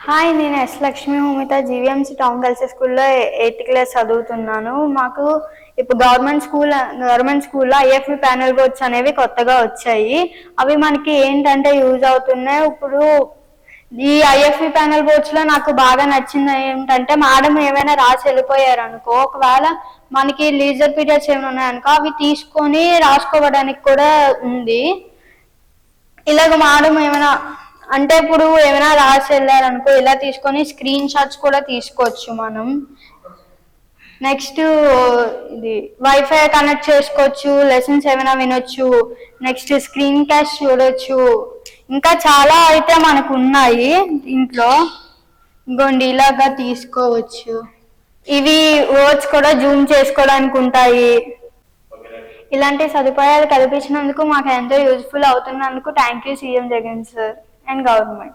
Hi నేను S Lakshmi Homitha GVMC town girls స్కూల్లో eighth class చదువుతున్నాను. మాకు ఇప్పుడు గవర్నమెంట్ స్కూల్ గవర్నమెంట్ స్కూల్లో ఐఎఫ్ఈ ప్యానల్ బోర్డ్స్ అనేవి కొత్తగా వచ్చాయి. అవి మనకి ఏంటంటే యూజ్ అవుతున్నాయి. ఇప్పుడు ఈ ఐఎఫ్ఈ ప్యానల్ బోర్డ్స్లో నాకు బాగా నచ్చింది ఏంటంటే మేడం ఏమైనా రాసి వెళ్ళిపోయారు అనుకో ఒకవేళ మనకి లీజర్ పీరియడ్స్ ఏమైనా ఉన్నాయనుకో అవి తీసుకొని రాసుకోవడానికి కూడా ఉంది. ఇలాగ మేడం ఏమైనా అంటే ఇప్పుడు ఏమైనా రాసి వెళ్ళారనుకో ఇలా తీసుకొని స్క్రీన్ షాట్స్ కూడా తీసుకోవచ్చు మనం. నెక్స్ట్ ఇది వైఫై కనెక్ట్ చేసుకోవచ్చు లెసన్స్ ఏమైనా వినొచ్చు నెక్స్ట్ స్క్రీన్ క్యాష్ చూడొచ్చు. ఇంకా చాలా అయితే మనకు ఉన్నాయి దీంట్లో ఇంకోండి ఇలాగా తీసుకోవచ్చు. ఇవి వర్డ్స్ కూడా జూమ్ చేసుకోవడానికి ఉంటాయి. ఇలాంటి సదుపాయాలు కల్పించినందుకు మాకు ఎంతో useful అవుతున్నందుకు thank you CM Jagan sir and government.